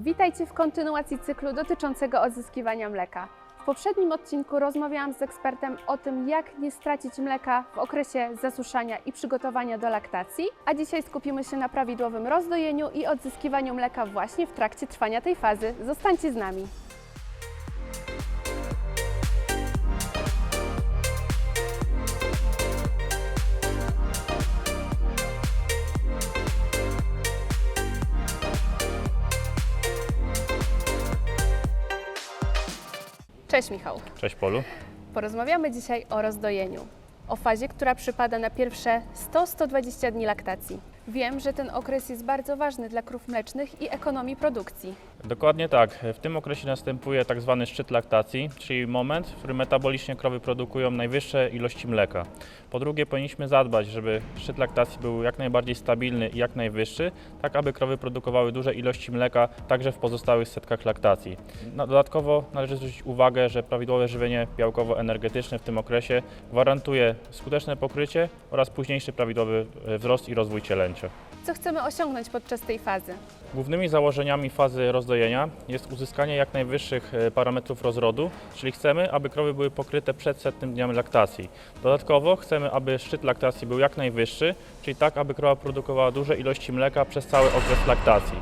Witajcie w kontynuacji cyklu dotyczącego odzyskiwania mleka. W poprzednim odcinku rozmawiałam z ekspertem o tym, jak nie stracić mleka w okresie zasuszania i przygotowania do laktacji, a dzisiaj skupimy się na prawidłowym rozdojeniu i odzyskiwaniu mleka właśnie w trakcie trwania tej fazy. Zostańcie z nami. Cześć Michał. Cześć Polu. Porozmawiamy dzisiaj o rozdojeniu, o fazie, która przypada na pierwsze 100-120 dni laktacji. Wiem, że ten okres jest bardzo ważny dla krów mlecznych i ekonomii produkcji. Dokładnie tak. W tym okresie następuje tak zwany szczyt laktacji, czyli moment, w którym metabolicznie krowy produkują najwyższe ilości mleka. Po drugie, powinniśmy zadbać, żeby szczyt laktacji był jak najbardziej stabilny i jak najwyższy, tak aby krowy produkowały duże ilości mleka także w pozostałych setkach laktacji. Dodatkowo należy zwrócić uwagę, że prawidłowe żywienie białkowo-energetyczne w tym okresie gwarantuje skuteczne pokrycie oraz późniejszy prawidłowy e, wzrost i rozwój cielęcia. Co chcemy osiągnąć podczas tej fazy? Głównymi założeniami fazy rozdojenia jest uzyskanie jak najwyższych e, parametrów rozrodu, czyli chcemy, aby krowy były pokryte przed setnym dniem laktacji. Dodatkowo chcemy, aby szczyt laktacji był jak najwyższy, czyli tak, aby krowa produkowała duże ilości mleka przez cały okres laktacji.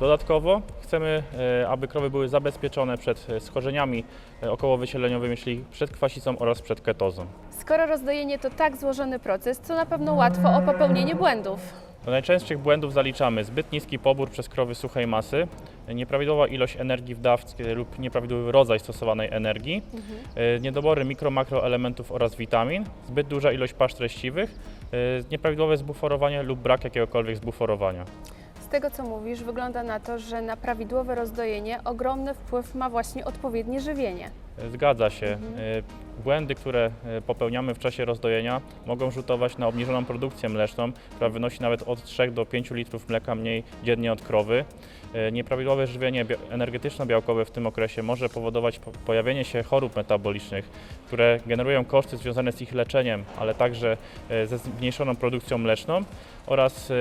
Dodatkowo chcemy, e, aby krowy były zabezpieczone przed e, schorzeniami okołowysieleniowymi, czyli przed kwasicą oraz przed ketozą. Skoro rozdojenie to tak złożony proces, to na pewno łatwo o popełnienie błędów. Do najczęstszych błędów zaliczamy zbyt niski pobór przez krowy suchej masy, nieprawidłowa ilość energii w dawce lub nieprawidłowy rodzaj stosowanej energii, e, niedobory mikro, makroelementów oraz witamin, zbyt duża ilość pasz treściwych, e, nieprawidłowe zbuforowanie lub brak jakiegokolwiek zbuforowania. Z tego co mówisz, wygląda na to, że na prawidłowe rozdojenie ogromny wpływ ma właśnie odpowiednie żywienie. Zgadza się. E, Błędy, które e, popełniamy w czasie rozdojenia mogą rzutować na obniżoną produkcję mleczną, która wynosi nawet od 3 do 5 litrów mleka mniej dziennie od krowy. E, Nieprawidłowe żywienie energetyczno-białkowe w tym okresie może powodować po- pojawienie się chorób metabolicznych, które generują koszty związane z ich leczeniem, ale także ze zmniejszoną produkcją mleczną oraz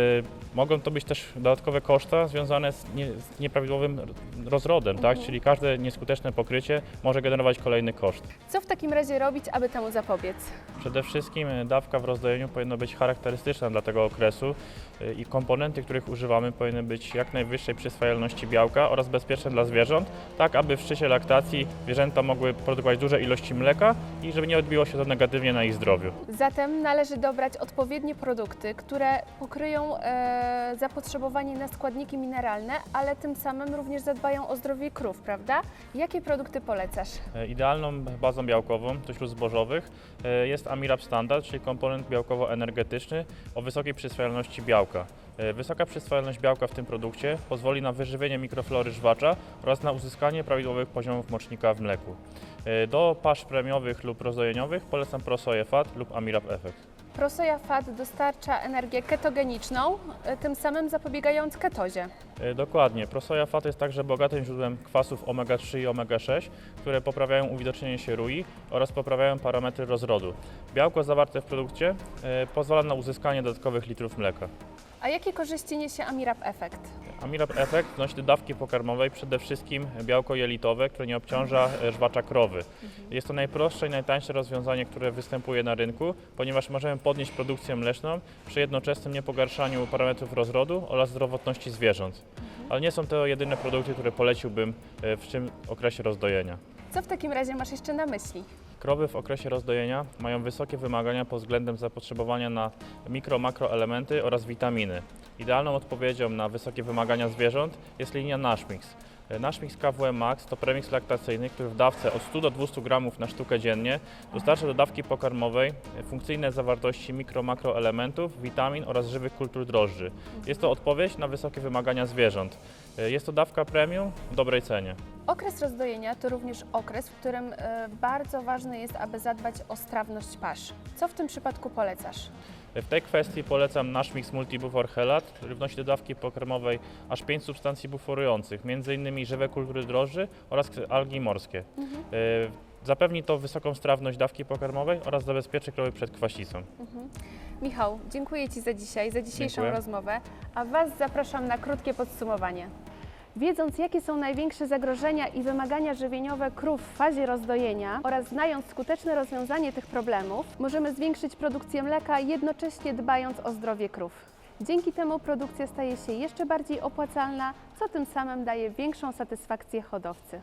mogą to być też dodatkowe koszta związane z, nie, z nieprawidłowym rozrodem, tak? czyli każde nieskuteczne pokrycie może generować kolejny koszt. Co w takim razie robić, aby temu zapobiec? Przede wszystkim e, dawka w rozdojeniu powinna być charakterystyczna dla tego okresu e, i komponenty, których używamy powinny być jak najwyższej przyswajalności białka oraz bezpieczne dla zwierząt, tak aby w szczycie laktacji zwierzęta mogły produkować duże ilości mleka i żeby nie odbiło się to negatywnie na ich zdrowiu. Zatem należy dobrać odpowiednie produkty, które pokryją e, zapotrzebowanie na składniki mineralne, ale tym samym również zadbają o zdrowie krów, prawda? Jakie produkty polecasz? E, Idealną bazą białkową wśród zbożowych e, jest Amirab Standard, czyli komponent białkowo-energetyczny o wysokiej przyswajalności białka. E, Wysoka przyswajalność białka w tym produkcie pozwoli na wyżywienie mikroflory żwacza oraz na uzyskanie prawidłowych poziomów mocznika w mleku. Do pasz premiowych lub rozdojeniowych polecam ProSoje Fat lub Amirab Effect. Prosoja Fat dostarcza energię ketogeniczną, e, tym samym zapobiegając ketozie. E, Dokładnie. Prosoja Fat jest także bogatym źródłem kwasów omega-3 i omega-6, które poprawiają uwidocznienie się rui oraz poprawiają parametry rozrodu. Białko zawarte w produkcie e, pozwala na uzyskanie dodatkowych litrów mleka. A jakie korzyści niesie Amirab Effect? Amirab Effect wnosi do dawki pokarmowej przede wszystkim białko jelitowe, które nie obciąża e, żwacza krowy. Jest to najprostsze i najtańsze rozwiązanie, które występuje na rynku, ponieważ możemy podnieść produkcję mleczną przy jednoczesnym niepogarszaniu parametrów rozrodu oraz zdrowotności zwierząt. Ale nie są to jedyne produkty, które poleciłbym e, w tym okresie rozdojenia. Co w takim razie masz jeszcze na myśli? Krowy w okresie rozdojenia mają wysokie wymagania pod względem zapotrzebowania na mikro, makroelementy oraz witaminy. Idealną odpowiedzią na wysokie wymagania zwierząt jest linia Nashmix. Nashmix KWM Max to premiks laktacyjny, który w dawce od 100 do 200 gramów na sztukę dziennie dostarcza do dawki pokarmowej funkcyjne zawartości mikro, makroelementów, witamin oraz żywych kultur drożdży. Jest to odpowiedź na wysokie wymagania zwierząt. Jest to dawka premium w dobrej cenie. Okres rozdojenia to również okres, w którym e, bardzo ważne jest, aby zadbać o strawność pasz. Co w tym przypadku polecasz? W tej kwestii polecam nasz mix Multibufor Helat, który wnosi do dawki pokarmowej aż 5 substancji buforujących, m.in. żywe kultury drożdży oraz algi morskie. E, Zapewni to wysoką strawność dawki pokarmowej oraz zabezpieczy krowy przed kwasicą. Michał, dziękuję Ci za dzisiaj, za dzisiejszą Dziękuję. rozmowę, a Was zapraszam na krótkie podsumowanie. Wiedząc, jakie są największe zagrożenia i wymagania żywieniowe krów w fazie rozdojenia oraz znając skuteczne rozwiązanie tych problemów, możemy zwiększyć produkcję mleka, jednocześnie dbając o zdrowie krów. Dzięki temu produkcja staje się jeszcze bardziej opłacalna, co tym samym daje większą satysfakcję hodowcy.